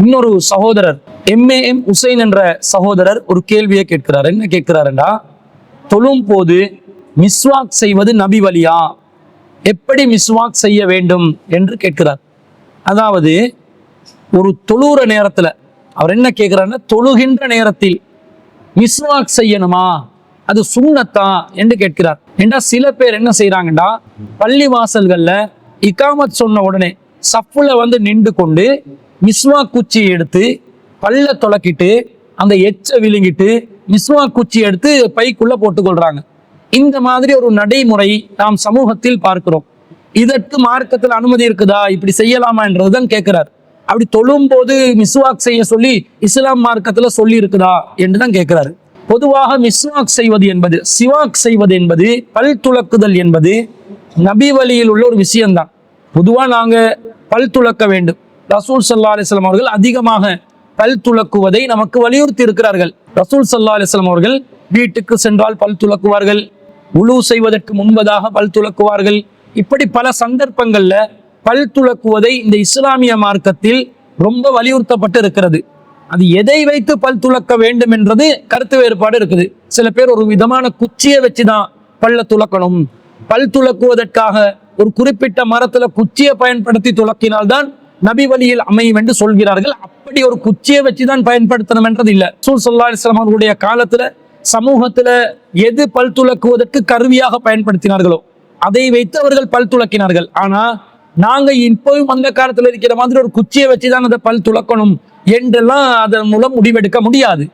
இன்னொரு சகோதரர் MA M Hussain என்ற சகோதரர் ஒரு கேள்வியை கேட்கிறார். என்ன கேட்கிறாருண்டா? தொழும் போது மிஸ்வாக் செய்வது நபி வழியா? எப்படி மிஸ்வாக் செய்ய வேண்டும் என்று கேட்கிறார். அதாவது ஒரு தொழுகிற நேரத்தில் அவர் என்ன கேட்கிறாருன்னா தொழுகின்ற நேரத்தில் மிஸ்வாக் செய்யணுமா? அது சுண்ணத்தா? என்று கேட்கிறார். ஏண்டா சில பேர் என்ன செய்யறாங்கடா பள்ளி வாசல்கள்ல இகாமத் சொன்ன உடனே சப்புல வந்து நின்று கொண்டு மிஸ்வாக் குச்சி எடுத்து பல்ல துளக்கிட்டு அந்த எச்சை விழுங்கிட்டு மிஸ்வாக் குச்சி எடுத்து பைக்குள்ள போட்டுக்கொள்றாங்க. இந்த மாதிரி ஒரு நடைமுறை நாம் சமூகத்தில் பார்க்கிறோம். இதற்கு மார்க்கத்தில் அனுமதி இருக்குதா? இப்படி செய்யலாமா என்றதுதான் கேட்கிறார். அப்படி தொழும் போது மிஸ்வாக் செய்ய சொல்லி இஸ்லாம் மார்க்கத்துல சொல்லி இருக்குதா என்று தான் கேட்கிறாரு. பொதுவாக மிஸ்வாக் செய்வது என்பது சிவாக் செய்வது என்பது பல் துலக்குதல் என்பது நபி வழியில் உள்ள ஒரு விஷயம்தான். பொதுவாக நாங்கள் பல் துலக்க வேண்டும். ரசூல் சல்லா அலிஸ்லாம் அவர்கள் அதிகமாக பல் துலக்குவதை நமக்கு வலியுறுத்தி இருக்கிறார்கள். ரசூல் சல்லா அலிஸ்லாம் அவர்கள் வீட்டுக்கு சென்றால் பல் துலக்குவார்கள். உழு செய்வதற்கு முன்பதாக பல் துலக்குவார்கள். இப்படி பல சந்தர்ப்பங்கள்ல பல் துலக்குவதை இந்த இஸ்லாமிய மார்க்கத்தில் ரொம்ப வலியுறுத்தப்பட்டு இருக்கிறது. அது எதை வைத்து பல் துலக்க வேண்டும் என்றது கருத்து வேறுபாடு இருக்குது. சில பேர் ஒரு விதமான குச்சியை வச்சுதான் பல்ல துலக்கணும். பல் துலக்குவதற்காக ஒரு குறிப்பிட்ட மரத்துல குச்சியை பயன்படுத்தி துளக்கினால்தான் நபி வழியில் அமையும் என்று சொல்கிறார்கள். அப்படி ஒரு குச்சியை வச்சுதான் பயன்படுத்தணும் என்றது இல்லை. சூல் சொல்லா இஸ்லாம் அவர்களுடைய காலத்துல சமூகத்துல எது பல் துலக்குவதற்கு கருவியாக பயன்படுத்தினார்களோ அதை வைத்து அவர்கள் பல் துலக்கினார்கள் ஆனா நாங்க இப்பவும் அந்த காலத்துல இருக்கிற மாதிரி ஒரு குச்சியை வச்சுதான் அதை பல் துலக்கணும் என்றெல்லாம் அதன் மூலம் முடிவெடுக்க முடியாது.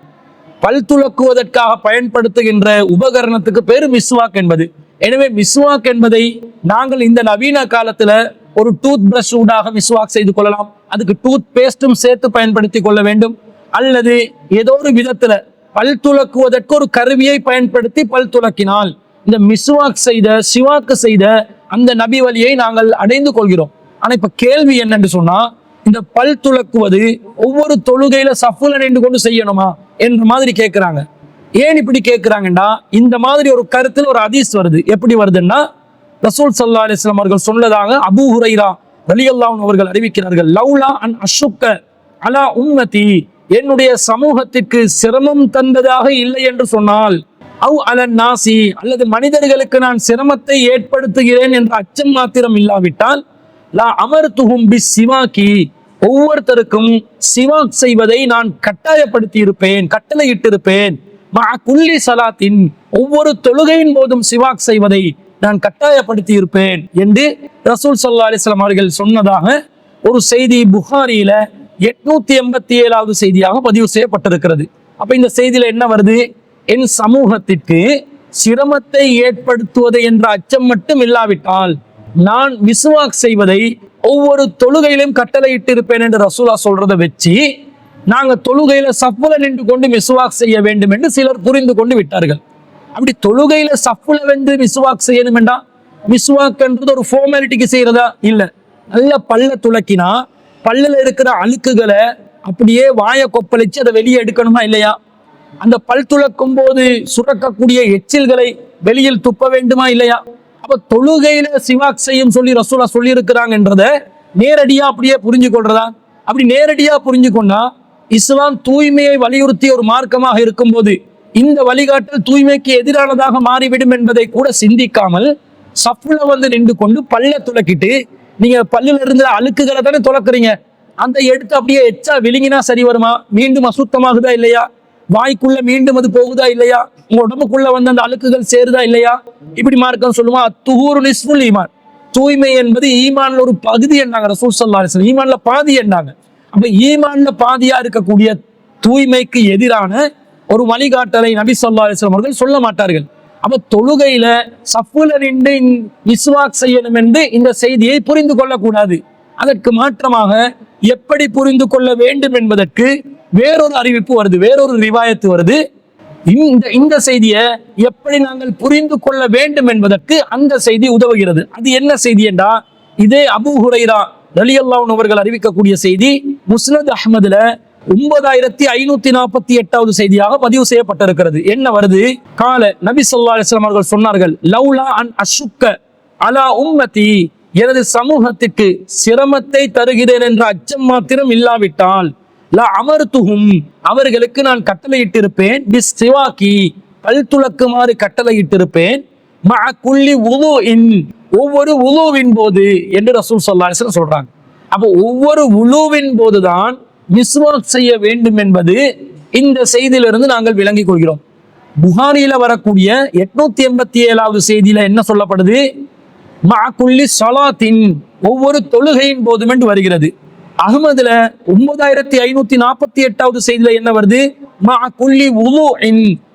பல் துலக்குவதற்காக பயன்படுத்துகின்ற உபகரணத்துக்கு பேரு மிஸ்வாக் என்பது. எனவே மிஸ்வாக் என்பதை நாங்கள் இந்த நவீன காலத்துல ஒரு டூத் பிரஷ் ஊடாக மிஸ்வாக் செய்து கொள்ளலாம். அதுக்கு டூத் பேஸ்டும் சேர்த்து பயன்படுத்தி கொள்ள வேண்டும். அல்லது ஏதோ ஒரு விதத்துல பல் துலக்குவதற்கு ஒரு கருவியை பயன்படுத்தி பல் துலக்கினால் இந்த மிஸ்வாக் செய்த சிவாக்கு செய்த அந்த நபி வழியை நாங்கள் அடைந்து கொள்கிறோம். ஆனா இப்ப கேள்வி என்னன்னு சொன்னா இந்த பல் துலக்குவது ஒவ்வொரு தொழுகையில சஃபுல நின்று கொண்டு செய்யணுமா என்ற மாதிரி கேட்கிறாங்க ஏன் இப்படி கேட்கிறாங்கன்னா இந்த மாதிரி ஒரு கருத்துல ஒரு அதிஸ் வருது. எப்படி வருதுன்னா ரசூல் சல்லா அலிஸ்லாம் அவர்கள் சொன்னதாக அபூ ஹுரைரா ரலியல்லாஹு அவர்கள் அறிவிக்கிறார்கள். லவ்லா அன் அஷுக்க அலா உம்மதி என்னுடைய சமூகத்திற்கு சிரமம் தந்ததாக இல்லை என்று சொன்னால் அவ் அலன் நாசி அல்லது மனிதர்களுக்கு நான் சிரமத்தை ஏற்படுத்துகிறேன் என்ற அச்சம் மாத்திரம் இல்லாவிட்டால் லா அமர் துகும் பி சிவாக்கி ஒவ்வொருத்தருக்கும் சிவாக் செய்வதை நான் கட்டாயப்படுத்தி இருப்பேன் கட்டளையிட்டிருப்பேன். மா குல்லி சலாத்தின் ஒவ்வொரு தொழுகையின் போதும் சிவாக் செய்வதை நான் கட்டாயப்படுத்தி இருப்பேன் என்று ரசூல் சல்லா அலிஸ்லாம் அவர்கள் சொன்னதாக ஒரு செய்தி புகாரியில எட்நூத்தி எண்பத்தி ஏழாவது செய்தியாக பதிவு செய்யப்பட்டிருக்கிறது. அப்ப இந்த செய்தியில என்ன வருது? என் சமூகத்திற்கு சிரமத்தை ஏற்படுத்துவது என்ற அச்சம் மட்டும் இல்லாவிட்டால் நான் விசுவாக் செய்வதை ஒவ்வொரு தொழுகையிலும் கட்டளையிட்டு இருப்பேன் என்று ரசூலா சொல்றதை வச்சு நாங்க தொழுகையில சப்பல நின்று கொண்டு மிசுவாக் செய்ய வேண்டும் என்று சிலர் புரிந்து கொண்டு விட்டார்கள். அப்படி தொழுகையில சஃப்ல வந்து மிஸ்வாக் செய்யணும் வேண்டாம் மிஸ்வாக்ன்றது ஒரு ஃபார்மாலிட்டிக்கு செய்யறதா? இல்ல. நல்ல பல்ல துளக்கினா பல்லில் இருக்கிற அழுக்குகளை அப்படியே வாயை கொப்பளிச்சு அதை வெளியே எடுக்கணுமா இல்லையா? அந்த பல் துளக்கும் போது சுரக்கக்கூடிய எச்சில்களை வெளியில் துப்ப வேண்டுமா இல்லையா? அப்ப தொழுகையில சிவாக் செய்யும் சொல்லி ரசூலா சொல்லி இருக்கிறாங்கன்றத நேரடியா அப்படியே புரிஞ்சு கொள்றதா? அப்படி நேரடியா புரிஞ்சு கொண்டா இஸ்லாம் தூய்மையை வலியுறுத்திய ஒரு மார்க்கமாக இருக்கும் போது இந்த வழிகாட்டல் தூய்மைக்கு எதிரானதாக மாறிவிடும் என்பதை கூட சிந்திக்காமல் சஃப்ல வந்து நின்று கொண்டு பல்ல துளக்கிட்டு நீங்க பல்லுல இருந்த அழுக்குகளை தானே துளக்குறீங்க அந்த எடுத்து அப்படியே எச்சா விழுங்கினா சரி வருமா? மீண்டும் அசுத்தமாகுதா இல்லையா? வாய்க்குள்ள மீண்டும் அது போகுதா இல்லையா? உங்க உடம்புக்குள்ள வந்து அந்த அழுக்குகள் சேருதா இல்லையா? இப்படி மார்க்கம் சொல்லுமா? துகூரு நிஸ்முல் ஈமான். தூய்மை என்பது ஈமான்ல ஒரு பகுதி என்னாங்க? ரசூல் ஸல்லல்லாஹு ஈமான்ல பாதி என்னாங்க? அப்ப ஈமான்ல பாதியா இருக்கக்கூடிய தூய்மைக்கு எதிரான ஒரு வழிகாட்டலை நபி சொல்லா அலிஸ்லாம் அவர்கள் சொல்ல மாட்டார்கள். அப்ப தொழுகையில சஃபுல நின்று மிஸ்வாக் செய்யணும் என்று இந்த செய்தியை புரிந்து கொள்ளக்கூடாது. அதற்கு மாற்றமாக எப்படி புரிந்து கொள்ள வேண்டும் என்பதற்கு வேறொரு அறிவிப்பு வருது வேறொரு ரிவாயத்து வருது. இந்த இந்த செய்தியை எப்படி நாங்கள் புரிந்து கொள்ள வேண்டும் என்பதற்கு அந்த செய்தி உதவுகிறது. அது என்ன செய்தி என்றா இதே அபு ஹுரைரா ரலியல்லாஹு அவர்கள் அறிவிக்கக்கூடிய செய்தி முஸ்னத் அஹமதுல ஒன்பதாயிரத்தி ஐநூத்தி நாற்பத்தி எட்டாவது செய்தியாக பதிவு செய்யப்பட்டிருக்கிறது. என்ன வருது? கால நபி சொல்லா அலிஸ்லாம் அவர்கள் சொன்னார்கள் லவ்லா அன் அசுக்க அலா உம்மதி எனது சமூகத்திற்கு சிரமத்தை தருகிறேன் என்ற அச்சம் மாத்திரம் இல்லாவிட்டால் ல அமர்த்துகும் அவர்களுக்கு நான் கட்டளையிட்டிருப்பேன் பிஸ் சிவாக்கி பல் துலக்குமாறு கட்டளையிட்டிருப்பேன் மஅ குள்ளி உது இன் ஒவ்வொரு உலுவின் போது என்று ரசூல் சொல்லா சொல்றாங்க. அப்போ ஒவ்வொரு உலுவின் போதுதான் மிஸ்வாக் செய்ய வேண்டும் என்பது இந்த செய்தியிலிருந்து நாங்கள் விளங்கிக் கொள்கிறோம். புகாரியில வரக்கூடிய எட்நூத்தி எண்பத்தி ஏழாவது செய்தியில என்ன சொல்லப்படுது? மாக்குள்ளி சலாத்தின் ஒவ்வொரு தொழுகையின் போதும் என்று வருகிறது. அகமதுல ஒன்பதாயிரத்தி ஐநூத்தி நாற்பத்தி எட்டாவது செய்தியில என்ன வருது? மாக்குள்ளி உலு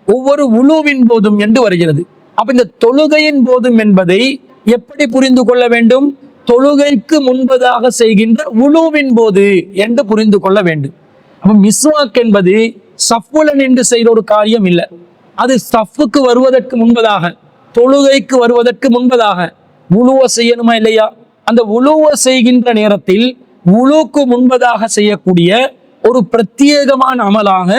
ஒவ்வொரு உலுவின் போதும் என்று வருகிறது. அப்ப இந்த தொழுகையின் போதும் என்பதை எப்படி புரிந்து கொள்ள வேண்டும்? தொழுகைக்கு முன்பதாக செய்கின்ற உழுவின் போது என்று புரிந்து கொள்ள வேண்டும். அப்ப மிஸ்வாக் என்பது சஃப்புல நின்று செய்கிற ஒரு காரியம் இல்லை. அது சஃப்புக்கு வருவதற்கு முன்பதாக தொழுகைக்கு வருவதற்கு முன்பதாக உழுவ செய்யணுமா இல்லையா? அந்த உழுவ செய்கின்ற நேரத்தில் உழுவுக்கு முன்பதாக செய்யக்கூடிய ஒரு பிரத்யேகமான அமலாக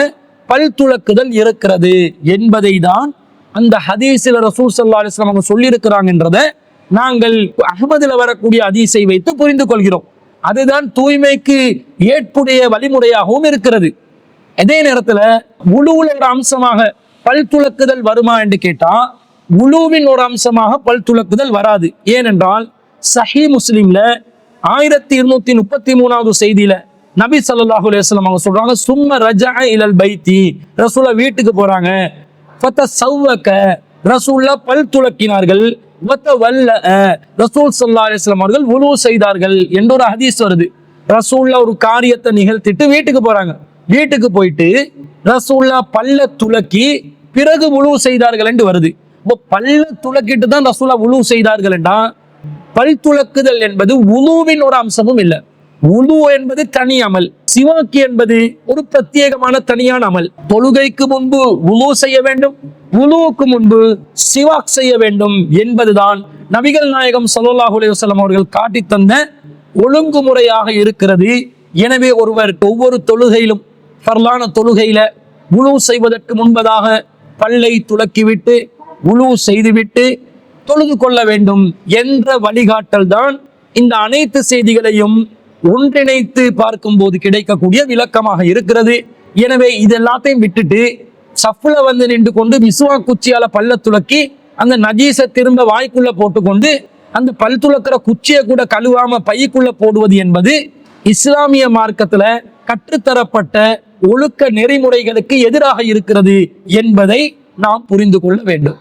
பல் துளக்குதல் இருக்கிறது என்பதை தான் அந்த ஹதீஸில் ரசூல் சல்லா அலிஸ்லாம் அவங்க சொல்லியிருக்கிறாங்கன்றதை நாங்கள் அகமதுல வரக்கூடிய அதிசை வைத்து புரிந்து கொள்கிறோம். அதுதான் தூய்மைக்கு ஏற்புடைய வழிமுறையாகவும் இருக்கிறது. அதே நேரத்துல உழுவுல ஒரு அம்சமாக பல் துலக்குதல் வருமா என்று கேட்டா உழுவின் ஒரு அம்சமாக பல் துலக்குதல் வராது. ஏனென்றால் சஹி முஸ்லீம்ல ஆயிரத்தி இருநூத்தி முப்பத்தி மூணாவது செய்தியில நபி சல்லாஹு அலுவலம் அவங்க சொல்றாங்க சும்ம ரஜா இலல் பைத்தி. ரசூலா வீட்டுக்கு போறாங்க. சவ்வக்க ரசூல்லா பல் துலக்கினார்கள் வத்த வல்ல ரசூல் சல்லா அலிஸ்லாம் அவர்கள் உலு செய்தார்கள் என்ற ஒரு ஹதீஸ் வருது. ரசூல்லா ஒரு காரியத்தை நிகழ்த்திட்டு வீட்டுக்கு போறாங்க. வீட்டுக்கு போயிட்டு ரசூல்லா பல்ல துலக்கி பிறகு உழுவு செய்தார்கள் என்று வருது. இப்போ பல்ல துலக்கிட்டு தான் ரசூல்லா உழுவு செய்தார்கள் என்றா? பல் துலக்குதல் என்பது உழுவின் ஒரு அம்சமும் இல்லை. உழு என்பது தனி அமல். சிவாக்கி என்பது ஒரு பிரத்யேகமான தனியான அமல். தொழுகைக்கு முன்பு உலு செய்ய வேண்டும் உலுவுக்கு முன்பு சிவாக் செய்ய வேண்டும் என்பதுதான் நபிகள் நாயகம் ஸல்லல்லாஹு அலைஹி அவர்கள் காட்டித் தந்த ஒழுங்குமுறையாக இருக்கிறது. எனவே ஒருவர் ஒவ்வொரு தொழுகையிலும் ஃபர்லான தொழுகையில உழு செய்வதற்கு முன்பதாக பல்லை துலக்கிவிட்டு உழு செய்துவிட்டு தொழுது கொள்ள வேண்டும் என்ற வழிகாட்டல் தான் இந்த அனைத்து செய்திகளையும் ஒன்றிணைத்து பார்க்கும் போது கிடைக்கக்கூடிய விளக்கமாக இருக்கிறது. எனவே இதெல்லாத்தையும் விட்டுட்டு சஃப்ல வந்து நின்று கொண்டு விசுவா குச்சியால பல்ல துலக்கி அந்த நஜீச திரும்ப வாய்க்குள்ள போட்டுக்கொண்டு அந்த பல் துலக்கிற குச்சியை கூட கழுவாம பைக்குள்ள போடுவது என்பது இஸ்லாமிய மார்க்கத்துல கற்றுத்தரப்பட்ட ஒழுக்க நெறிமுறைகளுக்கு எதிராக இருக்கிறது என்பதை நாம் புரிந்து கொள்ள வேண்டும்.